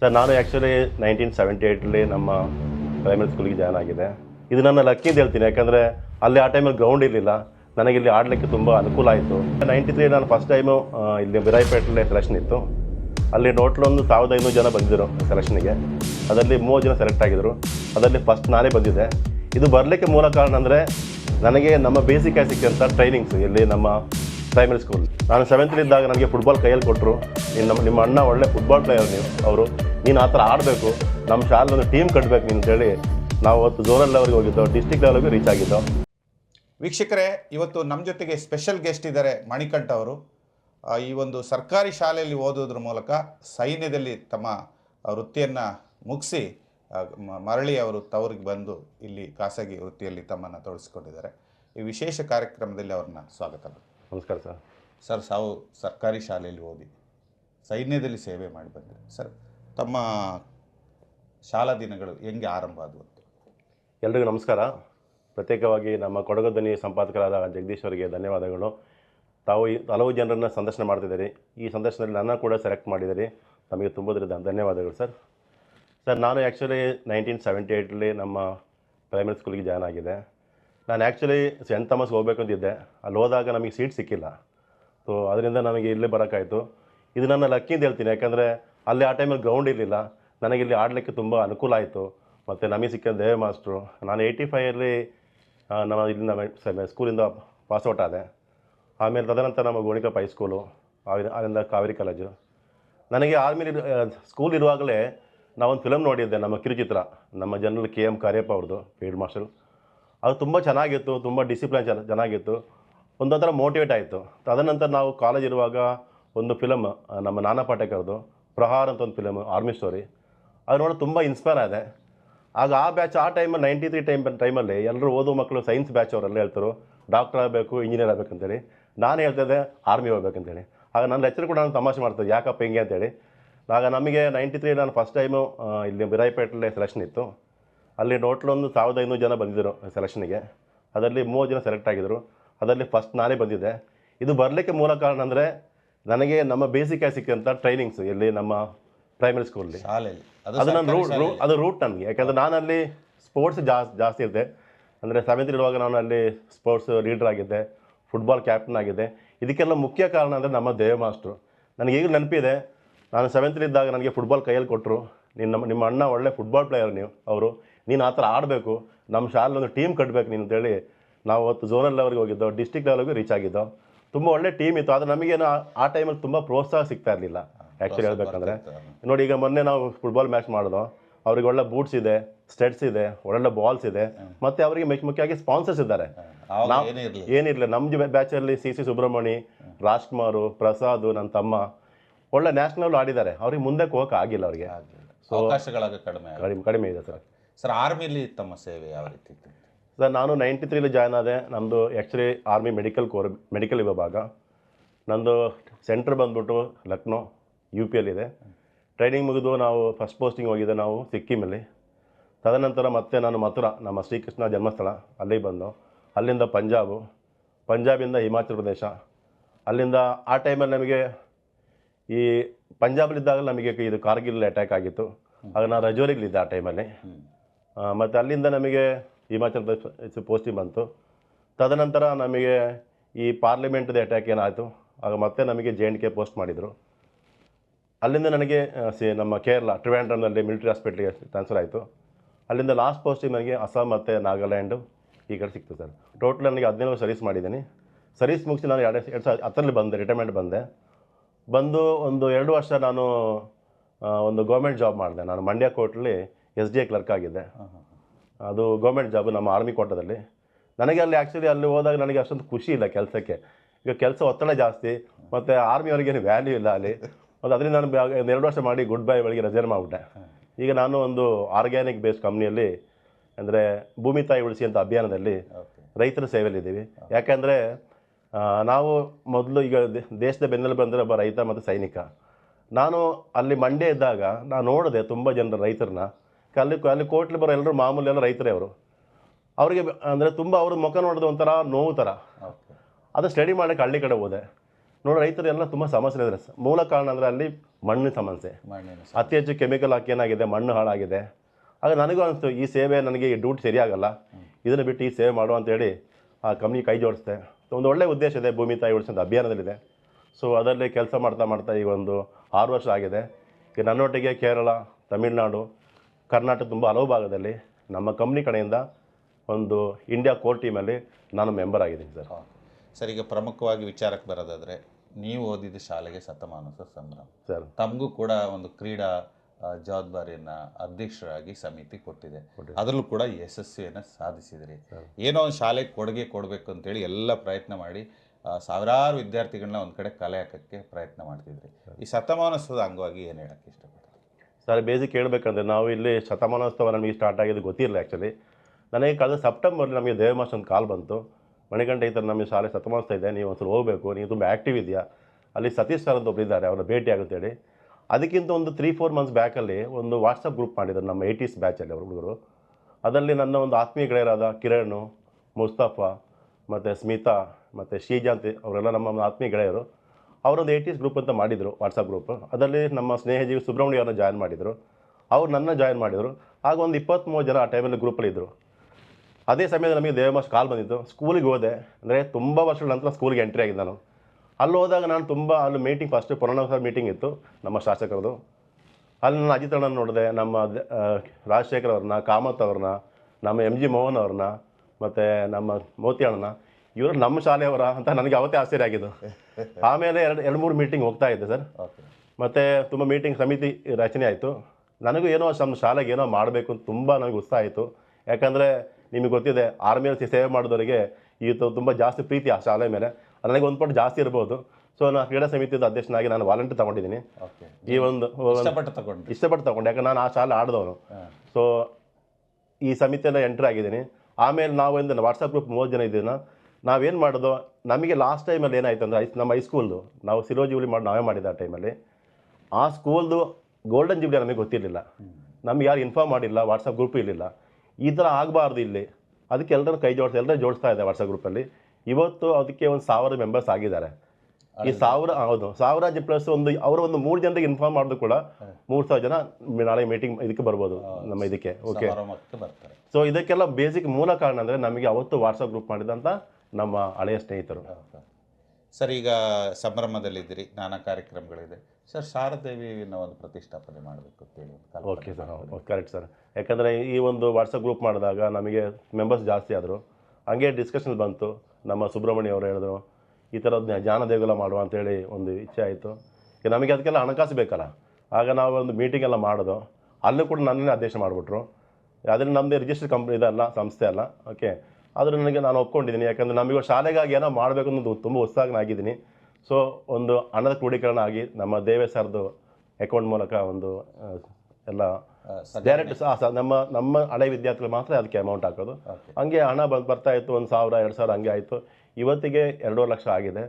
Sir, ನಾನು actually nineteen seventy ಏಯ್ಟಲ್ಲಿ ನಮ್ಮ ಪ್ರೈಮರಿ ಸ್ಕೂಲಿಗೆ ಜಾಯ್ನ್ ಆಗಿದೆ ಇದು ನನ್ನ ಲಕ್ಕಿ ಅಂತ ಹೇಳ್ತೀನಿ, ಯಾಕಂದರೆ ಅಲ್ಲಿ ಆ ಟೈಮಲ್ಲಿ ಗ್ರೌಂಡ್ ಇರಲಿಲ್ಲ. ನನಗೆ ಇಲ್ಲಿ ಆಡಲಿಕ್ಕೆ ತುಂಬ ಅನುಕೂಲ ಆಯಿತು. ನೈಂಟಿ ತ್ರೀ ನಾನು ಫಸ್ಟ್ ಟೈಮು ಇಲ್ಲಿ ಬಿರಾಯಿಪೇಟೆಲ್ಲೇ ಸೆಲೆಕ್ಷನ್ ಇತ್ತು. ಅಲ್ಲಿ ಟೋಟಲ್ ಒಂದು ಸಾವಿರದ ಐನೂರು ಜನ ಬಂದಿದ್ದರು ಸೆಲೆಕ್ಷನ್ಗೆ ಅದರಲ್ಲಿ ಮೂವತ್ತು ಜನ ಸೆಲೆಕ್ಟ್ ಆಗಿದ್ದರು ಅದರಲ್ಲಿ ಫಸ್ಟ್ ನಾನೇ ಬಂದಿದ್ದೆ. ಇದು ಬರಲಿಕ್ಕೆ ಮೂಲ ಕಾರಣ ಅಂದರೆ ನನಗೆ ನಮ್ಮ ಬೇಸಿಕ್ ಆಗಿ ಸಿಕ್ಕಂಥ ಟ್ರೈನಿಂಗ್ಸ್ ಇಲ್ಲಿ ನಮ್ಮ ಪ್ರೈಮರಿ ಸ್ಕೂಲ್ ನಾನು ಸೆವೆಂತ್ಲಿದ್ದಾಗ ನನಗೆ ಫುಟ್ಬಾಲ್ ಕೈಯಲ್ಲಿ ಕೊಟ್ಟರು ನಮ್ಮ ನಿಮ್ಮ ಅಣ್ಣ ಒಳ್ಳೆ ಫುಟ್ಬಾಲ್ ಪ್ಲೇಯರ್ ನೀವು, ಅವರು. ನೀನು ಆ ಥರ ಆಡಬೇಕು. ನಮ್ಮ ಶಾಲೆ ಒಂದು ಟೀಮ್ ಕಟ್ಟಬೇಕು ನೀನು ಅಂತೇಳಿ ನಾವು ಅವತ್ತು ಝೋನಲ್ ಲೆವೆಲ್ಗೆ ಹೋಗಿದ್ದೋ ಡಿಸ್ಟಿಕ್ ಲೆವೆಲ್ಗೆ ರೀಚ್ ಆಗಿದ್ದೋ. ವೀಕ್ಷಕರೇ ಇವತ್ತು ನಮ್ಮ ಜೊತೆಗೆ ಸ್ಪೆಷಲ್ ಗೆಸ್ಟ್ ಇದ್ದಾರೆ ಮಣಿಕಂಠ ಅವರು. ಈ ಒಂದು ಸರ್ಕಾರಿ ಶಾಲೆಯಲ್ಲಿ ಓದೋದ್ರ ಮೂಲಕ ಸೈನ್ಯದಲ್ಲಿ ತಮ್ಮ ವೃತ್ತಿಯನ್ನು ಮುಗಿಸಿ ಮರಳಿ ಅವರು ತವರಿಗೆ ಬಂದು ಇಲ್ಲಿ ಖಾಸಗಿ ವೃತ್ತಿಯಲ್ಲಿ ತಮ್ಮನ್ನು ತೊಡಗಿಸಿಕೊಂಡಿದ್ದಾರೆ. ಈ ವಿಶೇಷ ಕಾರ್ಯಕ್ರಮದಲ್ಲಿ ಅವ್ರನ್ನ ಸ್ವಾಗತ ನಮಸ್ಕಾರ ಸರ್. ಸರ್ ಸಾವು ಸರ್ಕಾರಿ ಶಾಲೆಯಲ್ಲಿ ಓದಿ ಸೈನ್ಯದಲ್ಲಿ ಸೇವೆ ಮಾಡಿ ಬಂದರೆ ಸರ್ ತಮ್ಮ ಶಾಲಾ ದಿನಗಳು ಹೆಂಗೆ ಆರಂಭ ಆದವು ಅಂತ ಎಲ್ರಿಗೂ ನಮಸ್ಕಾರ. ಪ್ರತ್ಯೇಕವಾಗಿ ನಮ್ಮ ಕೊಡಗು ಧ್ವನಿ ಸಂಪಾದಕರಾದ ಜಗದೀಶ್ ಅವರಿಗೆ ಧನ್ಯವಾದಗಳು. ತಾವು ಹಲವು ಜನರನ್ನು ಸಂದರ್ಶನ ಮಾಡ್ತಿದ್ದೀರಿ. ಈ ಸಂದರ್ಶನದಲ್ಲಿ ನನ್ನ ಕೂಡ ಸೆಲೆಕ್ಟ್ ಮಾಡಿದ್ದೀರಿ. ನಮಗೆ ತುಂಬಿದ್ರೆ ಧನ್ಯವಾದಗಳು, ಸರ್. ಸರ್, ನಾನು ಆ್ಯಕ್ಚುಲಿ ನೈನ್ಟೀನ್ ಸೆವೆಂಟಿ ಏಯ್ಟಲ್ಲಿ ನಮ್ಮ ಪ್ರೈಮರಿ ಸ್ಕೂಲಿಗೆ ಜಾಯ್ನ್ ಆಗಿದೆ ನಾನು ಆ್ಯಕ್ಚುಲಿ ಸೆಂಟ್ ಥಾಮಸ್ಗೆ ಹೋಗಬೇಕು ಅಂತಿದ್ದೆ. ಅಲ್ಲಿ ಹೋದಾಗ ನಮಗೆ ಸೀಟ್ ಸಿಕ್ಕಿಲ್ಲ. ಸೊ ಅದರಿಂದ ನಮಗೆ ಇಲ್ಲೇ ಬರೋಕ್ಕಾಯಿತು. ಇದು ನನ್ನ ಲಕ್ಕಿ ಅಂತ ಹೇಳ್ತೀನಿ. ಯಾಕಂದರೆ ಅಲ್ಲಿ ಆ ಟೈಮಲ್ಲಿ ಗ್ರೌಂಡ್ ಇರಲಿಲ್ಲ. ನನಗೆ ಇಲ್ಲಿ ಆಡಲಿಕ್ಕೆ ತುಂಬ ಅನುಕೂಲ ಆಯಿತು. ಮತ್ತು ನಮಗೆ ಸಿಕ್ಕ ದೇವ ಮಾಸ್ಟ್ರು ನಾನು ಏಯ್ಟಿ ಫೈವಲ್ಲಿ ನಮ್ಮ ಇಲ್ಲಿಂದ ಮೆ- ಸ್ಕೂಲಿಂದ ಪಾಸ್ಔಟ್ ಆದೆ. ಆಮೇಲೆ ತದನಂತರ ನಮ್ಮ ಗೋಣಿಕಪ್ಪ ಹೈಸ್ಕೂಲು ಅದರಿಂದ ಕಾವೇರಿ ಕಾಲೇಜು ನನಗೆ ಆರ್ಮಿಲಿ ಸ್ಕೂಲ್ ಇರುವಾಗಲೇ ನಾವೊಂದು ಫಿಲಮ್ ನೋಡಿದ್ದೆ, ನಮ್ಮ ಕಿರುಚಿತ್ರ. ನಮ್ಮ ಜನರಲ್ ಕೆ ಎಂ ಕಾರ್ಯಪ್ಪ ಅವ್ರದ್ದು ಫೀಲ್ಡ್ ಮಾರ್ಷಲ್ ಅದು ತುಂಬ ಚೆನ್ನಾಗಿತ್ತು, ತುಂಬ ಡಿಸಿಪ್ಲಿನ್ ಚೆನ್ನ ಚೆನ್ನಾಗಿತ್ತು. ಒಂದೊಂಥರ ಮೋಟಿವೇಟ್ ಆಯಿತು. ತದನಂತರ ನಾವು ಕಾಲೇಜ್ ಇರುವಾಗ ಒಂದು ಫಿಲಮ್ ನಮ್ಮ ನಾನಾ ಪಾಟೇಕರ್ದು. ಪ್ರಹಾರ್ ಅಂತ ಒಂದು ಫಿಲಮ್ ಆರ್ಮಿ ಸ್ಟೋರಿ ಅದು ನೋಡಿ ತುಂಬ ಇನ್ಸ್ಪೈರ್ ಆದೆ. ಆಗ ಆ ಬ್ಯಾಚ್ ಆ ಟೈಮಲ್ಲಿ ನೈಂಟಿ ತ್ರೀ ಟೈಮ್ ಟೈಮಲ್ಲಿ ಎಲ್ಲರೂ ಓದೋ ಮಕ್ಕಳು ಸೈನ್ಸ್ ಬ್ಯಾಚ್ ಅವರೆಲ್ಲ ಹೇಳ್ತಾರೆ ಡಾಕ್ಟರ್ ಆಗಬೇಕು ಇಂಜಿನಿಯರ್ ಆಗಬೇಕಂತೇಳಿ ನಾನು ಹೇಳ್ತಿದ್ದೆ ಆರ್ಮಿ ಹೋಗ್ಬೇಕಂತೇಳಿ ಆಗ ನನ್ನ ಲೆಕ್ಚರ್ ಕೂಡ ನಾನು ತಮಾಷೆ ಮಾಡ್ತಿದ್ದೆ ಯಾಕಪ್ಪ ಹಿಂಗೆ ಅಂತೇಳಿ ಆಗ ನಮಗೆ ನೈಂಟಿ ತ್ರೀ ನಾನು ಫಸ್ಟ್ ಟೈಮು ಇಲ್ಲಿ ಬಿರಾಯಿಪೇಟೆಲ್ಲೇ ಸೆಲೆಕ್ಷನ್ ಇತ್ತು. ಅಲ್ಲಿ ಟೋಟ್ಲೊಂದು ಸಾವಿರದ ಐನೂರು ಜನ ಬಂದಿದ್ದರು ಸೆಲೆಕ್ಷನಿಗೆ ಅದರಲ್ಲಿ ಮೂವತ್ತು ಜನ ಸೆಲೆಕ್ಟ್ ಆಗಿದ್ದರು ಅದರಲ್ಲಿ ಫಸ್ಟ್ ನಾನೇ ಬಂದಿದ್ದೆ. ಇದು ಬರಲಿಕ್ಕೆ ಮೂಲ ಕಾರಣ ಅಂದರೆ ನನಗೆ ನಮ್ಮ ಬೇಸಿಕ್ ಆಗಿ ಸಿಕ್ಕಂಥ ಟ್ರೈನಿಂಗ್ಸ್ ಇಲ್ಲಿ ನಮ್ಮ ಪ್ರೈಮರಿ ಸ್ಕೂಲಲ್ಲಿ ಶಾಲೆಯಲ್ಲಿ. ಅದು ನನ್ನ ರೂಟ್ ಅದು ರೂಟ್ ನನಗೆ ಯಾಕಂದ್ರೆ ನಾನು ಅಲ್ಲಿ ಸ್ಪೋರ್ಟ್ಸ್ ಜಾಸ್ತಿ ಜಾಸ್ತಿ ಇದ್ದೆ ಅಂದರೆ ಸೆವೆಂತ್ ಇರುವಾಗ ನಾನು ಅಲ್ಲಿ ಸ್ಪೋರ್ಟ್ಸ್ ಲೀಡರ್ ಆಗಿದ್ದೆ ಫುಟ್ಬಾಲ್ ಕ್ಯಾಪ್ಟನ್ ಆಗಿದ್ದೆ. ಇದಕ್ಕೆಲ್ಲ ಮುಖ್ಯ ಕಾರಣ ಅಂದರೆ ನಮ್ಮ ದೇವ ಮಾಸ್ಟ್ರು ನನಗೆ ಈಗಲೂ ನೆನಪಿದೆ ನಾನು ಸೆವೆಂತಲ್ಲಿದ್ದಾಗ ನನಗೆ ಫುಟ್ಬಾಲ್ ಕೈಯಲ್ಲಿ ಕೊಟ್ಟರು ನೀನು ನಮ್ಮ ನಿಮ್ಮ ಅಣ್ಣ ಒಳ್ಳೆ ಫುಟ್ಬಾಲ್ ಪ್ಲೇಯರ್ ನೀವು ಅವರು. ನೀನು ಆ ಥರ ಆಡಬೇಕು. ನಮ್ಮ ಶಾಲೆ ಒಂದು ಟೀಮ್ ಕಟ್ಟಬೇಕು ನೀನು ಅಂತೇಳಿ ನಾವು ಅವತ್ತು ಝೋನಲ್ ಲೆವೆಲ್ಗೆ ಹೋಗಿದ್ದೋ ಡಿಸ್ಟಿಕ್ ಲೆವೆಲ್ಗೆ ರೀಚ್ ಆಗಿದ್ದೋ. ತುಂಬ ಒಳ್ಳೆ ಟೀಮ್ ಇತ್ತು. ಆದರೆ ನಮಗೇನು ಆ- ಟೈಮಲ್ಲಿ ತುಂಬ ಪ್ರೋತ್ಸಾಹ ಸಿಗ್ತಾ ಇರಲಿಲ್ಲ ಆ್ಯಕ್ಚುಲಿ ಹೇಳ್ಬೇಕಂದ್ರೆ. ನೋಡಿ ಈಗ ಮೊನ್ನೆ ನಾವು ಫುಟ್ಬಾಲ್ ಮ್ಯಾಚ್ ಮಾಡೋದು ಅವ್ರಿಗೆ ಒಳ್ಳೆ ಬೂಟ್ಸ್ ಇದೆ ಸ್ಟೆಟ್ಸ್ ಇದೆ ಒಳ್ಳೆ ಬಾಲ್ಸ್ ಇದೆ. ಮತ್ತೆ ಅವರಿಗೆ ಮುಖ್ಯ- ಮುಖ್ಯವಾಗಿ ಸ್ಪಾನ್ಸರ್ಸ್ ಇದ್ದಾರೆ. ಏನಿರಲಿಲ್ಲ. ನಮ್ಮ ಬ್ಯಾಚಲ್ಲಿ ಸಿ ಸಿ ಸುಬ್ರಹ್ಮಣಿ ರಾಜ್ಕುಮಾರು ಪ್ರಸಾದ್ ನನ್ನ ತಮ್ಮ ಒಳ್ಳೆ ನ್ಯಾಷನಲ್ ಆಡಿದ್ದಾರೆ ಅವ್ರಿಗೆ ಮುಂದೆ ಹೋಗಕ್ಕೆ ಆಗಿಲ್ಲ ಅವರಿಗೆ. ಅವಕಾಶಗಳಾಗ ಕಡಿಮೆ ಕಡಿಮೆ ಇದೆ ಸರ್. ಸರ್ ಆರ್ಮಿಲಿ ತಮ್ಮ ಸೇವೆ ಯಾವ ರೀತಿ ಸರ್ ನಾನು ನೈಂಟಿ ತ್ರೀಲಿ ಜಾಯ್ನ್ ಆದೆ. ನಮ್ಮದು actually army medical corps medical ವಿಭಾಗ. ನಂದು ಸೆಂಟ್ರ್ ಬಂದ್ಬಿಟ್ಟು ಲಕ್ನೋ ಯು ಪಿ ಇದೆ. ಟ್ರೈನಿಂಗ್ ಮುಗಿದು ನಾವು ಫಸ್ಟ್ ಪೋಸ್ಟಿಂಗ್ ಹೋಗಿದ್ದೆ ನಾವು ಸಿಕ್ಕಿಮಲ್ಲಿ ತದನಂತರ ಮತ್ತೆ ನಾನು ಮಥುರಾ ನಮ್ಮ ಶ್ರೀಕೃಷ್ಣ ಜನ್ಮಸ್ಥಳ ಅಲ್ಲಿಗೆ ಬಂದು ಅಲ್ಲಿಂದ ಪಂಜಾಬು ಪಂಜಾಬಿಂದ ಹಿಮಾಚಲ ಪ್ರದೇಶ. ಅಲ್ಲಿಂದ ಆ ಟೈಮಲ್ಲಿ ನಮಗೆ ಈ ಪಂಜಾಬಲ್ಲಿದ್ದಾಗ ನಮಗೆ ಇದು ಕಾರ್ಗಿಲ್ ಅಟ್ಯಾಕ್ ಆಗಿತ್ತು. ಆಗ ನಾನು ರಜೋರಿಗಳಿದ್ದೆ ಆ ಟೈಮಲ್ಲಿ ಮತ್ತು ಅಲ್ಲಿಂದ ನಮಗೆ ಹಿಮಾಚಲ ಪ್ರದೇಶ ಪೋಸ್ಟಿಂಗ್ ಬಂತು. ತದನಂತರ ನಮಗೆ ಈ ಪಾರ್ಲಿಮೆಂಟ್ದು ಅಟ್ಯಾಕ್ ಏನಾಯಿತು? ಆಗ ಮತ್ತೆ ನಮಗೆ ಜೆ ಕೆ ಪೋಸ್ಟ್ ಮಾಡಿದರು. ಅಲ್ಲಿಂದ ನನಗೆ ಸಿ, ನಮ್ಮ ಕೇರಳ ಟ್ರಿವಾಂಡ್ರಮ್ನಲ್ಲಿ ಮಿಲಿಟರಿ ಹಾಸ್ಪಿಟ್ಲಿಗೆ ಟ್ರಾನ್ಸ್ಫರ್ ಆಯಿತು. ಅಲ್ಲಿಂದ ಲಾಸ್ಟ್ ಪೋಸ್ಟಿಂಗ್ ನನಗೆ ಅಸ್ಸಾಂ ಮತ್ತು ನಾಗಾಲ್ಯಾಂಡು ಈ ಕಡೆ ಸಿಕ್ತು ಸರ್. ಟೋಟಲ್ ನನಗೆ ಹದಿನೈದು ವರ್ಷ ಸರ್ವಿಸ್ ಮಾಡಿದ್ದೀನಿ. ಸರ್ವಿಸ್ ಮುಗಿಸಿ ನಾನು ಎರಡು ಎರಡು ಸಾವಿರದ ಹತ್ತರಲ್ಲಿ ಬಂದೆ ರಿಟೈರ್ಮೆಂಟ್ ಬಂದೆ. ಬಂದು ಒಂದು ಎರಡು ವರ್ಷ ನಾನು ಒಂದು ಗೌರ್ಮೆಂಟ್ ಜಾಬ್ ಮಾಡಿದೆ. ನಾನು ಮಂಡ್ಯ ಕೋರ್ಟಲ್ಲಿ ಎಸ್ ಡಿ ಎ ಕ್ಲರ್ಕ್ ಆಗಿದ್ದೆ. ಅದು ಗೌರ್ಮೆಂಟ್ ಜಾಬ್ ನಮ್ಮ ಆರ್ಮಿ ಕೋಟದಲ್ಲಿ ನನಗೆ ಅಲ್ಲಿ ಆ್ಯಕ್ಚುಲಿ ಅಲ್ಲಿ ಹೋದಾಗ ನನಗೆ ಅಷ್ಟೊಂದು ಖುಷಿ ಇಲ್ಲ ಕೆಲಸಕ್ಕೆ. ಈಗ ಕೆಲಸ ಒತ್ತಡ ಜಾಸ್ತಿ ಮತ್ತು ಆರ್ಮಿಯವರಿಗೇನು ವ್ಯಾಲ್ಯೂ ಇಲ್ಲ ಅಲ್ಲಿ. ಮತ್ತು ಅದರಿಂದ ನಾನು ಎರಡು ವರ್ಷ ಮಾಡಿ ಗುಡ್ ಬೈ ಬೆಳಗ್ಗೆ ರಜೆ ಮಾಡಿಬಿಟ್ಟೆ. ಈಗ ನಾನು ಒಂದು ಆರ್ಗ್ಯಾನಿಕ್ ಬೇಸ್ ಕಂಪ್ನಿಯಲ್ಲಿ ಅಂದರೆ ಭೂಮಿ ತಾಯಿ ಉಳಿಸಿ ಅಂತ ಅಭಿಯಾನದಲ್ಲಿ ರೈತರ ಸೇವೆಯಲ್ಲಿದ್ದೀವಿ ಯಾಕೆಂದರೆ ನಾವು ಮೊದಲು ಈಗ ದೇ- ದೇಶದ ಬೆನ್ನೆಲುಬು ಅಂದರೆ ಒಬ್ಬ ರೈತ ಮತ್ತು ಸೈನಿಕ. ನಾನು ಅಲ್ಲಿ ಮಂಡ್ಯ ಇದ್ದಾಗ ನಾನು ನೋಡಿದೆ ತುಂಬ ಜನರ ರೈತರನ್ನ. ಅಲ್ಲಿ ಅಲ್ಲಿ ಕೋಟ್ಲಿ ಬರೋ ಎಲ್ಲರೂ ಮಾಮೂಲಿ ಎಲ್ಲ ರೈತರೇ ಅವರು. ಅವರಿಗೆ ಅಂದರೆ ತುಂಬ ಅವ್ರ ಮುಖ ನೋಡಿದ ಒಂಥರ ನೋವು ಥರ ಅದು ಸ್ಟಡಿ ಮಾಡೋಕ್ಕೆ ಹಳ್ಳಿ ಕಡೆ ಹೋದೆ. ನೋಡಿ ರೈತರೆಲ್ಲ ತುಂಬ ಸಮಸ್ಯೆ ಇದೆ. ಮೂಲ ಕಾರಣ ಅಂದರೆ ಅಲ್ಲಿ ಮಣ್ಣಿನ ಸಮಸ್ಯೆ. ಅತಿ ಹೆಚ್ಚು ಕೆಮಿಕಲ್ ಹಾಕಿ ಏನಾಗಿದೆ ಮಣ್ಣು ಹಾಳಾಗಿದೆ. ಆಗ ನನಗೂ ಅನಿಸ್ತು ಈ ಸೇವೆ ನನಗೆ ಈ ಡ್ಯೂಟಿ ಸರಿಯಾಗಲ್ಲ. ಇದನ್ನು ಬಿಟ್ಟು ಈ ಸೇವೆ ಮಾಡು ಅಂತೇಳಿ ಆ ಕಂಪ್ನಿ ಕೈ ಜೋಡಿಸ್ದೆ. ಒಂದು ಒಳ್ಳೆಯ ಉದ್ದೇಶ ಇದೆ ಭೂಮಿ ತಾಯಿ ಉಳಿಸೋದು ಅಭಿಯಾನದಲ್ಲಿದೆ. ಸೊ ಅದರಲ್ಲಿ ಕೆಲಸ ಮಾಡ್ತಾ ಮಾಡ್ತಾ ಈಗ ಒಂದು ಆರು ವರ್ಷ ಆಗಿದೆ. ಈಗ ನನ್ನೊಟ್ಟಿಗೆ ಕೇರಳ ತಮಿಳುನಾಡು ಕರ್ನಾಟಕ ತುಂಬ ಹಲವು ಭಾಗದಲ್ಲಿ ನಮ್ಮ ಕಂಪ್ನಿ ಕಡೆಯಿಂದ ಒಂದು ಇಂಡಿಯಾ ಕೋರ್ ಟೀಮಲ್ಲಿ ನಾನು ಮೆಂಬರ್ ಆಗಿದ್ದೀನಿ ಸರ್. ಸರ್ ಈಗ ಪ್ರಮುಖವಾಗಿ ವಿಚಾರಕ್ಕೆ ಬರೋದಾದರೆ ನೀವು ಓದಿದ ಶಾಲೆಗೆ ಶತಮಾನೋತ್ಸವ ಸಂಭ್ರಮ. ಸರ್. ತಮಗೂ ಕೂಡ ಒಂದು ಕ್ರೀಡಾ ಜವಾಬ್ದಾರಿಯನ್ನು ಜವಾಬ್ದಾರಿಯನ್ನ ಅಧ್ಯಕ್ಷರಾಗಿ ಸಮಿತಿ ಕೊಟ್ಟಿದೆ. ಅದರಲ್ಲೂ ಕೂಡ ಯಶಸ್ವಿಯನ್ನು ಸಾಧಿಸಿದ್ರಿ. ಏನೋ ಒಂದು ಶಾಲೆಗೆ ಕೊಡುಗೆ ಕೊಡಬೇಕು ಅಂತೇಳಿ ಎಲ್ಲ ಪ್ರಯತ್ನ ಮಾಡಿ ಸಾವಿರಾರು ವಿದ್ಯಾರ್ಥಿಗಳನ್ನ ಒಂದು ಕಡೆ ಕಲೆ ಹಾಕೋಕ್ಕೆ ಪ್ರಯತ್ನ ಮಾಡ್ತಿದ್ರಿ. ಈ ಶತಮಾನೋತ್ಸವದ ಅಂಗವಾಗಿ ಏನು ಹೇಳಕ್ಕೆ ಇಷ್ಟಪಡ್ತೀನಿ ಸರ್ ಬೇಸಿಕ್ ಹೇಳ್ಬೇಕಂದ್ರೆ ನಾವು ಇಲ್ಲಿ ಶತಮಾನೋತ್ಸವ ನಮಗೆ ಸ್ಟಾರ್ಟ್ ಆಗಿದ್ದು ಗೊತ್ತಿರಲಿಲ್ಲ ಆ್ಯಕ್ಚುಲಿ ನನಗೆ ಕಳೆದ ಸೆಪ್ಟೆಂಬರ್ಲಿ ನಮಗೆ ದೇವಮಾಸ್ ಒಂದು ಕಾಲ್ ಬಂತು. ಮಣಿಗಂಟೆ ಈ ನಮಗೆ ಶಾಲೆ ಶತಮಾನೋತ್ಸವ ಇದೆ, ನೀವು ಒಂದ್ಸಲ ಹೋಗಬೇಕು, ನೀವು ತುಂಬ ಆ್ಯಕ್ಟಿವ್ ಇದೆಯಾ ಅಲ್ಲಿ ಸತೀಶ್ ಸರ್ ಅಂತ ಒಬ್ಬರಿದ್ದಾರೆ ಅವರ ಅವ್ರನ್ನ ಭೇಟಿ ಆಗುತ್ತೇಳಿ ಅದಕ್ಕಿಂತ ಒಂದು ತ್ರೀ ಫೋರ್ ಮಂತ್ಸ್ ಬ್ಯಾಕಲ್ಲಿ ಒಂದು ವಾಟ್ಸಪ್ ಗ್ರೂಪ್ ಮಾಡಿದ್ದಾರೆ ನಮ್ಮ ಏಯ್ಟೀಸ್ ಬ್ಯಾಚಲ್ಲಿ ಅವರು ಹುಡುಗರು. ಅದರಲ್ಲಿ ನನ್ನ ಒಂದು ಆತ್ಮೀಯ ಗೆಳೆಯರಾದ ಕಿರಣ್, ಮುಸ್ತಫಾ, ಮತ್ತು ಸ್ಮಿತಾ, ಮತ್ತು ಶ್ರೀಜಾಂತಿ, ಅವರೆಲ್ಲ ನಮ್ಮ ಆತ್ಮೀಯ ಗೆಳೆಯರು. ಅವರೊಂದು ಏಯ್ಟೀಸ್ ಗ್ರೂಪ್ ಅಂತ ಮಾಡಿದರು ವಾಟ್ಸಪ್ ಗ್ರೂಪ್ ಅದರಲ್ಲಿ ನಮ್ಮ ಸ್ನೇಹಜೀವಿ ಸುಬ್ರಹ್ಮಣ್ಯ ಅವ್ರನ್ನ ಜಾಯ್ನ್ ಮಾಡಿದರು. ಅವ್ರು ನನ್ನ ಜಾಯ್ನ್ ಮಾಡಿದರು. ಆಗ ಒಂದು ಇಪ್ಪತ್ತ್ಮೂರು ಜನ ಆ ಟೈಮಲ್ಲಿ ಗ್ರೂಪಲ್ಲಿದ್ದರು ಅದೇ ಸಮಯದಲ್ಲಿ ನಮಗೆ ದೇವಮಾಸ್ ಕಾಲ್ ಬಂದಿತ್ತು. ಸ್ಕೂಲಿಗೆ ಹೋದೆ. ಅಂದರೆ ತುಂಬ ವರ್ಷಗಳ ನಂತರ ಸ್ಕೂಲಿಗೆ ಎಂಟ್ರಿ ಆಗಿದ್ದೆ ನಾನು. ಅಲ್ಲಿ ಹೋದಾಗ ನಾನು ತುಂಬ, ಅಲ್ಲಿ ಮೀಟಿಂಗ್ ಫಸ್ಟ್ ಪುರಾಣ ಮೀಟಿಂಗ್ ಇತ್ತು ನಮ್ಮ ಶಾಸಕರದು. ಅಲ್ಲಿ ನಾನು ಅಜಿತ್ ಅಣ್ಣನ ನೋಡಿದೆ. ನಮ್ಮ ರಾಜಶೇಖರ್ ಅವ್ರನ್ನ, ಕಾಮತ್ ಅವ್ರನ್ನ, ನಮ್ಮ ಎಂ ಜಿ ಮೋಹನ್ ಅವ್ರನ್ನ, ಮತ್ತು ನಮ್ಮ ಮೋತಿ ಅಣ್ಣನ. ಇವರು ನಮ್ಮ ಶಾಲೆಯವರ ಅಂತ ನನಗೆ ಅವತ್ತೇ ಆಶ್ಚರ್ಯ ಆಗಿದ್ದು. ಆಮೇಲೆ ಎರಡು ಎರಡು ಮೂರು ಮೀಟಿಂಗ್ ಹೋಗ್ತಾ ಇದ್ದೆ ಸರ್. ಮತ್ತು ತುಂಬ ಮೀಟಿಂಗ್ ಸಮಿತಿ ರಚನೆ ಆಯಿತು. ನನಗೂ ಏನೋ ನಮ್ಮ ಶಾಲೆಗೆ ಏನೋ ಮಾಡಬೇಕು ಅಂತ ತುಂಬ ನನಗೆ ಉತ್ಸಾಹ ಆಯಿತು ಯಾಕಂದರೆ ನಿಮಗೆ ಗೊತ್ತಿದೆ ಆರ್ಮಿಯಲ್ಲಿ ಸೇವೆ ಮಾಡಿದವರಿಗೆ ಈ ತುಂಬ ಜಾಸ್ತಿ ಪ್ರೀತಿ ಆ ಶಾಲೆ ಮೇಲೆ. ನನಗೆ ಒಂದು ಪಟ್ಟು ಜಾಸ್ತಿ ಇರ್ಬೋದು. ಸೊ ನಾನು ಕ್ರೀಡಾ ಸಮಿತಿಯ ಅಧ್ಯಕ್ಷನಾಗಿ ನಾನು ವಾಲಂಟಿಯರ್ ತಗೊಂಡಿದ್ದೀನಿ. ಓಕೆ. ಈ ಒಂದು ಇಷ್ಟಪಟ್ಟು ತಗೊಂಡು ಇಷ್ಟಪಟ್ಟು ತಗೊಂಡು. ಯಾಕಂದ್ರೆ ನಾನು ಆ ಶಾಲೆ ಆಡಿದವನು. ಸೊ ಈ ಸಮಿತಿಯೆಲ್ಲ ಎಂಟ್ರ್ ಆಗಿದ್ದೀನಿ. ಆಮೇಲೆ ನಾವು ಒಂದು ವಾಟ್ಸಪ್ ಗ್ರೂಪ್ ಮೂವತ್ತು ಜನ ಇದ್ದೀನ ನಾವೇನು ಮಾಡೋದು? ನಮಗೆ ಲಾಸ್ಟ್ ಟೈಮಲ್ಲಿ ಏನಾಯ್ತು ಅಂದರೆ ಐಸ್ ನಮ್ಮ ಹೈಸ್ಕೂಲ್ದು ನಾವು ಸಿರೋ ಜೂಬ್ಲಿ ಮಾಡಿ ನಾವೇ ಮಾಡಿದ್ದು ಆ ಟೈಮಲ್ಲಿ ಆ ಸ್ಕೂಲ್ದು ಗೋಲ್ಡನ್ ಜೂಬ್ಲಿ ನಮಗೆ ಗೊತ್ತಿರಲಿಲ್ಲ. ನಮ್ಗೆ ಯಾರು ಇನ್ಫಾರ್ಮ್ ಮಾಡಿಲ್ಲ ವಾಟ್ಸಪ್ ಗ್ರೂಪ್ ಇರಲಿಲ್ಲ. ಈ ಥರ ಆಗಬಾರ್ದು ಇಲ್ಲಿ. ಅದಕ್ಕೆ ಎಲ್ಲರೂ ಕೈ ಜೋಡಿಸಿ ಎಲ್ಲರೂ ಜೋಡಿಸ್ತಾ ಇದೆ ವಾಟ್ಸಪ್ ಗ್ರೂಪಲ್ಲಿ ಇವತ್ತು ಅದಕ್ಕೆ ಒಂದು ಸಾವಿರ ಮೆಂಬರ್ಸ್ ಆಗಿದ್ದಾರೆ. ಈ ಸಾವಿರ ಹೌದು. ಸಾವಿರ ಜಿ ಪ್ಲಸ್ ಒಂದು ಅವರು ಒಂದು ಮೂರು ಜನರಿಗೆ ಇನ್ಫಾರ್ಮ್ ಮಾಡಿದ್ರು ಕೂಡ ಮೂರು ಸಾವಿರ ಜನ ನಾಳೆ ಮೀಟಿಂಗ್ ಇದಕ್ಕೆ ಬರ್ಬೋದು ನಮ್ಮ ಇದಕ್ಕೆ. ಓಕೆ ಸೊ ಇದಕ್ಕೆಲ್ಲ ಬೇಸಿಕ್ ಮೂಲ ಕಾರಣ ಅಂದರೆ ನಮಗೆ ಅವತ್ತು ವಾಟ್ಸಪ್ ಗ್ರೂಪ್ ಮಾಡಿದಂಥ ನಮ್ಮ ಹಳೆಯ ಸ್ನೇಹಿತರು. ಸರ್ ಈಗ ಸಂಭ್ರಮದಲ್ಲಿದ್ದೀರಿ ನಾನಾ ಕಾರ್ಯಕ್ರಮಗಳಿದೆ. ಸರ್ ಶಾರದೇವಿನ ಒಂದು ಪ್ರತಿಷ್ಠಾಪನೆ ಮಾಡಬೇಕು ಅಂತೇಳಿ. ಓಕೆ ಸರ್ ಕರೆಕ್ಟ್ ಸರ್ ಯಾಕಂದರೆ ಈ ಒಂದು ವಾಟ್ಸಪ್ ಗ್ರೂಪ್ ಮಾಡಿದಾಗ ನಮಗೆ ಮೆಂಬರ್ಸ್ ಜಾಸ್ತಿ ಆದರು. ಹಂಗೆ ಡಿಸ್ಕಷನ್ ಬಂತು. ನಮ್ಮ ಸುಬ್ರಹ್ಮಣ್ಯ ಅವರು ಹೇಳಿದ್ರು ಈ ಥರದ್ದು ಜ್ಞಾನ ದೇಗುಲ ಮಾಡುವ ಅಂತೇಳಿ ಒಂದು ಇಚ್ಛೆ ಆಯಿತು. ಈಗ ನಮಗೆ ಅದಕ್ಕೆಲ್ಲ ಹಣಕಾಸು ಬೇಕಲ್ಲ. ಆಗ ನಾವು ಒಂದು ಮೀಟಿಂಗ್ ಎಲ್ಲ ಮಾಡೋದು. ಅಲ್ಲೂ ಕೂಡ ನನ್ನೇ ಆದೇಶ ಮಾಡಿಬಿಟ್ರು. ಅದರಲ್ಲಿ ನಮ್ಮದೇ ರಿಜಿಸ್ಟರ್ ಕಂಪ್ನಿ ಇದಲ್ಲ ಸಂಸ್ಥೆ ಅಲ್ಲ. ಓಕೆ ಆದರೂ ನನಗೆ ನಾನು ಒಪ್ಕೊಂಡಿದ್ದೀನಿ. ಯಾಕಂದರೆ ನಮಗೂ ಶಾಲೆಗಾಗಿ ಏನೋ ಮಾಡಬೇಕು ಅನ್ನೋದು ತುಂಬ ಉತ್ಸಾಹನಾಗಿದ್ದೀನಿ. ಸೊ ಒಂದು ಹಣದ ಕ್ರೋಢೀಕರಣ ಆಗಿ ನಮ್ಮ ದೇವೇ ಸರ್ದು ಅಕೌಂಟ್ ಮೂಲಕ ಒಂದು ಎಲ್ಲ ಡೈರೆಕ್ಟ್ ಸಹ ನಮ್ಮ ನಮ್ಮ ಹಳೆ ವಿದ್ಯಾರ್ಥಿಗಳು ಮಾತ್ರ ಅದಕ್ಕೆ ಅಮೌಂಟ್ ಹಾಕೋದು. ಹಂಗೆ ಹಣ ಬಂದು ಬರ್ತಾ ಇತ್ತು ಒಂದು ಸಾವಿರ ಎರಡು ಸಾವಿರ ಹಂಗೆ ಆಯಿತು. ಇವತ್ತಿಗೆ ಎರಡೂವರೆ ಲಕ್ಷ ಆಗಿದೆ.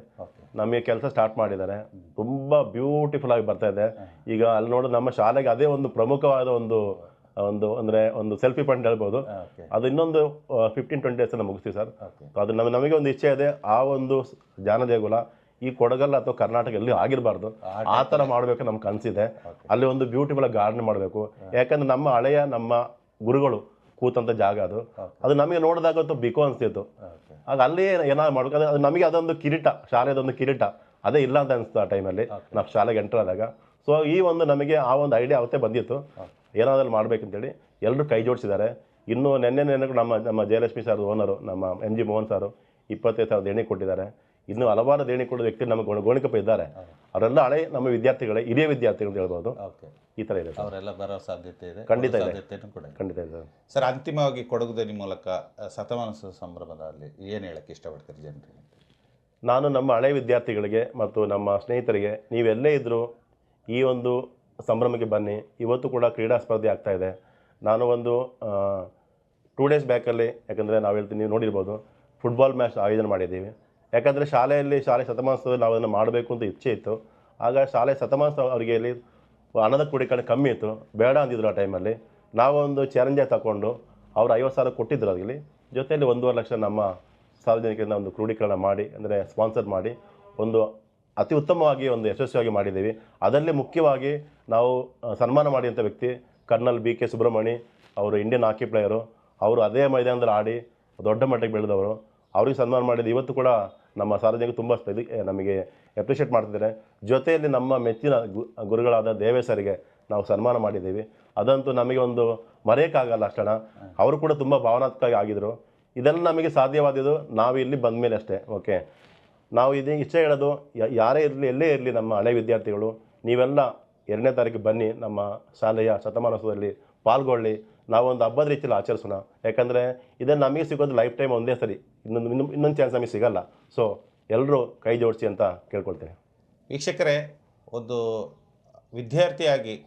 ನಮಗೆ ಕೆಲಸ ಸ್ಟಾರ್ಟ್ ಮಾಡಿದ್ದಾರೆ. ತುಂಬ ಬ್ಯೂಟಿಫುಲ್ ಆಗಿ ಬರ್ತಾ ಇದೆ. ಈಗ ಅಲ್ಲಿ ನೋಡಿದ್ರೆ ನಮ್ಮ ಶಾಲೆಗೆ ಅದೇ ಒಂದು ಪ್ರಮುಖವಾದ ಒಂದು ಒಂದು ಅಂದರೆ ಒಂದು ಸೆಲ್ಫಿ ಪಾಯಿಂಟ್ ಹೇಳ್ಬೋದು. ಅದು ಇನ್ನೊಂದು ಫಿಫ್ಟೀನ್ ಟ್ವೆಂಟಿ ಡೇಸನ್ನು ಮುಗಿಸ್ತೀವಿ ಸರ್. ಅದು ನಮಗೆ ನಮಗೆ ಒಂದು ಇಚ್ಛೆ ಇದೆ ಆ ಒಂದು ಜಾನ ಜ್ಞಾನ ದೇಗುಲ ಈ ಕೊಡಗಲ್ಲ ಅಥವಾ ಕರ್ನಾಟಕ ಎಲ್ಲಿ ಆಗಿರಬಾರ್ದು. ಆ ಥರ ಮಾಡಬೇಕು ನಮ್ಮ ಕನಸಿದೆ. ಅಲ್ಲಿ ಒಂದು ಬ್ಯೂಟಿಫುಲ್ ಗಾರ್ಡನ್ ಮಾಡಬೇಕು. ಯಾಕಂದ್ರೆ ನಮ್ಮ ಹಳೆಯ ನಮ್ಮ ಗುರುಗಳು ಕೂತಂಥ ಜಾಗ ಅದು. ಅದು ನಮಗೆ ನೋಡಿದಾಗ ಅಂತೂ ಬಿಕೋ ಅನಿಸ್ತಿತ್ತು. ಆಗ ಅಲ್ಲಿ ಏನಾದ್ರು ಮಾಡ್ಬೇಕು. ಅದು ನಮಗೆ ಅದೊಂದು ಕಿರೀಟ ಶಾಲೆದೊಂದು ಕಿರೀಟ ಅದೇ ಇಲ್ಲ ಅಂತ ಅನಿಸ್ತು ಆ ಟೈಮಲ್ಲಿ ನಾವು ಶಾಲೆಗೆ ಎಂಟರ್ ಆದಾಗ. ಸೊ ಈ ಒಂದು ನಮಗೆ ಆ ಒಂದು ಐಡಿಯಾ ಅವತ್ತೇ ಬಂದಿತ್ತು. ಏನಾದ್ರೂ ಮಾಡಬೇಕಂತೇಳಿ ಎಲ್ಲರೂ ಕೈ ಜೋಡಿಸಿದ್ದಾರೆ. ಇನ್ನು ನೆನ್ನೆ ನೆನ್ನೆ ನಮ್ಮ ನಮ್ಮ ಜಯಲಕ್ಷ್ಮಿ ಸರ್ ಓನರು ನಮ್ಮ ಎಂ ಜಿ ಮೋಹನ್ ಸಾರು ಇಪ್ಪತ್ತೈದು ಸಾವಿರ ದೇಣಿ ಕೊಟ್ಟಿದ್ದಾರೆ. ಇನ್ನು ಹಲವಾರು ದೇಣಿ ಕೊಡೋ ವ್ಯಕ್ತಿ ನಮ್ಮ ಗೋಣ ಗೋಣಿಕಪ್ಪ ಇದ್ದಾರೆ. ಅವರೆಲ್ಲ ಹಳೆ ನಮ್ಮ ವಿದ್ಯಾರ್ಥಿಗಳೇ ಹಿರಿಯ ವಿದ್ಯಾರ್ಥಿಗಳು ಅಂತ ಹೇಳ್ಬೋದು. ಈ ಥರ ಇದೆ ಅವರೆಲ್ಲ ಬರೋ ಸಾಧ್ಯತೆ ಇದೆ ಖಂಡಿತ ಇದೆ. ಖಂಡಿತ ಇದೆ ಸರ್. ಅಂತಿಮವಾಗಿ ಕೊಡಗು ಧ್ವನಿ ಮೂಲಕ ಆ, ಶತಮಾನೋತ್ಸವ ಸಂಭ್ರಮದಲ್ಲಿ ಏನು ಹೇಳಕ್ಕೆ ಇಷ್ಟಪಡ್ತೀರಿ ಜನರಿಗೆ? ನಾನು ನಮ್ಮ ಹಳೆ ವಿದ್ಯಾರ್ಥಿಗಳಿಗೆ ಮತ್ತು ನಮ್ಮ ಸ್ನೇಹಿತರಿಗೆ ನೀವೆಲ್ಲೇ ಇದ್ದರೂ ಈ ಒಂದು ಸಂಭ್ರಮಕ್ಕೆ ಬನ್ನಿ. ಇವತ್ತು ಕೂಡ ಕ್ರೀಡಾ ಸ್ಪರ್ಧೆ ಆಗ್ತಾ ಇದೆ. ನಾನು ಒಂದು ಟೂ ಡೇಸ್ ಬ್ಯಾಕಲ್ಲಿ ಯಾಕಂದರೆ ನಾವು ಹೇಳ್ತೀನಿ, ನೀವು ನೋಡಿರ್ಬೋದು ಫುಟ್ಬಾಲ್ ಮ್ಯಾಚ್ ಆಯೋಜನೆ ಮಾಡಿದ್ದೀವಿ. ಯಾಕಂದರೆ ಶಾಲೆಯಲ್ಲಿ, ಶಾಲೆ ಶತಮಾನೋತ್ಸವದಲ್ಲಿ ನಾವು ಅದನ್ನು ಮಾಡಬೇಕು ಅಂತ ಇಚ್ಛೆ ಇತ್ತು. ಆಗ ಶಾಲೆ ಶತಮಾನೋತ್ಸವ ಅವರಿಗೆ ಇಲ್ಲಿ ಹಣದ ಕ್ರೋಢೀಕರಣ ಕಮ್ಮಿ ಇತ್ತು. ಬೇಡ ಅಂದಿದ್ರು ಆ ಟೈಮಲ್ಲಿ ನಾವೊಂದು ಚಾಲೆಂಜೇ ತಗೊಂಡು ಅವ್ರು ಐವತ್ತು ಸಾವಿರ ಕೊಟ್ಟಿದ್ರು ಅದರಲ್ಲಿ. ಜೊತೆಯಲ್ಲಿ ಒಂದೂವರೆ ಲಕ್ಷ ನಮ್ಮ ಸಾರ್ವಜನಿಕರಿಂದ ಒಂದು ಕ್ರೋಢೀಕರಣ ಮಾಡಿ, ಅಂದರೆ ಸ್ಪಾನ್ಸರ್ ಮಾಡಿ, ಒಂದು ಅತಿ ಉತ್ತಮವಾಗಿ ಒಂದು ಯಶಸ್ವಿಯಾಗಿ ಮಾಡಿದ್ದೀವಿ. ಅದರಲ್ಲಿ ಮುಖ್ಯವಾಗಿ ನಾವು ಸನ್ಮಾನ ಮಾಡಿದಂಥ ವ್ಯಕ್ತಿ ಕರ್ನಲ್ ಬಿ ಕೆ ಸುಬ್ರಹ್ಮಣಿ ಅವರು, ಇಂಡಿಯನ್ ಹಾಕಿ ಪ್ಲೇಯರು. ಅವರು ಅದೇ ಮೈದಾನದಲ್ಲಿ ಆಡಿ ದೊಡ್ಡ ಮಟ್ಟಕ್ಕೆ ಬೆಳೆದವರು. ಅವ್ರಿಗೆ ಸನ್ಮಾನ ಮಾಡಿದ್ದು ಇವತ್ತು ಕೂಡ ನಮ್ಮ ಸಾರ್ವಜನಿಕ ತುಂಬ ನಮಗೆ ಅಪ್ರಿಷಿಯೇಟ್ ಮಾಡ್ತಿದ್ದಾರೆ. ಜೊತೆಯಲ್ಲಿ ನಮ್ಮ ಮೆಚ್ಚಿನ ಗುರುಗಳಾದ ದೇವೇಸರಿಗೆ ನಾವು ಸನ್ಮಾನ ಮಾಡಿದ್ದೀವಿ. ಅದಂತೂ ನಮಗೆ ಒಂದು ಮರೆಯೋಕ್ಕಾಗಲ್ಲ ಅಷ್ಟಣ. ಅವರು ಕೂಡ ತುಂಬ ಭಾವನಾತ್ಮಕ ಆಗಿದ್ದರು ಇದೆಲ್ಲ ನಮಗೆ ಸಾಧ್ಯವಾದದ್ದು ನಾವು ಇಲ್ಲಿ ಬಂದ ಮೇಲೆ ಅಷ್ಟೇ. ಓಕೆ. ನಾವು ಇದೇ ಇಚ್ಛೆ ಹೇಳೋದು ಯಾರೇ ಇರಲಿ, ಎಲ್ಲೇ ಇರಲಿ ನಮ್ಮ ಹಳೆ ವಿದ್ಯಾರ್ಥಿಗಳು, ನೀವೆಲ್ಲ ಎರಡನೇ ತಾರೀಕು ಬನ್ನಿ, ನಮ್ಮ ಶಾಲೆಯ ಶತಮಾನೋತ್ಸವದಲ್ಲಿ ಪಾಲ್ಗೊಳ್ಳಿ. ನಾವೊಂದು ಹಬ್ಬದ ರೀತಿಯಲ್ಲಿ ಆಚರಿಸೋಣ. ಯಾಕಂದರೆ ಇದನ್ನು ನಮಗೆ ಸಿಗೋದು ಲೈಫ್ ಟೈಮ್ ಒಂದೇ ಸರಿ. ಇನ್ನೊಂದು ಇನ್ನೊಂದು ಇನ್ನೊಂದು ಚಾನ್ಸ್ ನಮಗೆ ಸಿಗಲ್ಲ. ಸೊ, ಎಲ್ಲರೂ ಕೈ ಜೋಡಿಸಿ ಅಂತ ಕೇಳ್ಕೊಳ್ತೇನೆ. ವೀಕ್ಷಕರೇ, ಒಂದು ವಿದ್ಯಾರ್ಥಿಯಾಗಿ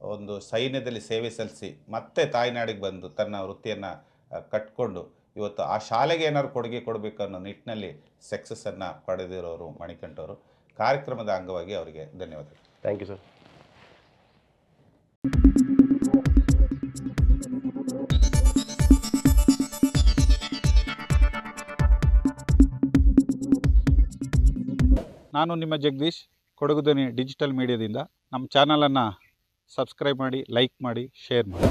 ಒಂದು ಸೈನ್ಯದಲ್ಲಿ ಸೇವೆ ಸಲ್ಲಿಸಿ ಮತ್ತೆ ತಾಯ್ನಾಡಿಗೆ ಬಂದು ತನ್ನ ವೃತ್ತಿಯನ್ನು ಕಟ್ಕೊಂಡು ಇವತ್ತು ಆ ಶಾಲೆಗೆ ಏನಾದ್ರು ಕೊಡುಗೆ ಕೊಡಬೇಕು ಅನ್ನೋ ನಿಟ್ಟಿನಲ್ಲಿ ಸಕ್ಸಸ್ಸನ್ನು ಪಡೆದಿರೋರು ಮಣಿಕಂಠವರು. ಕಾರ್ಯಕ್ರಮದ ಅಂಗವಾಗಿ ಅವರಿಗೆ ಧನ್ಯವಾದಗಳು. ಥ್ಯಾಂಕ್ ಯು ಸರ್ ನಾನು ನಿಮ್ಮ ಜಗದೀಶ್ ಕೊಡಗು ಧ್ವನಿ ಡಿಜಿಟಲ್ ಮೀಡಿಯಾದಿಂದ ನಮ್ಮ ಚಾನಲನ್ನು ಸಬ್ಸ್ಕ್ರೈಬ್ ಮಾಡಿ ಲೈಕ್ ಮಾಡಿ ಶೇರ್ ಮಾಡಿ.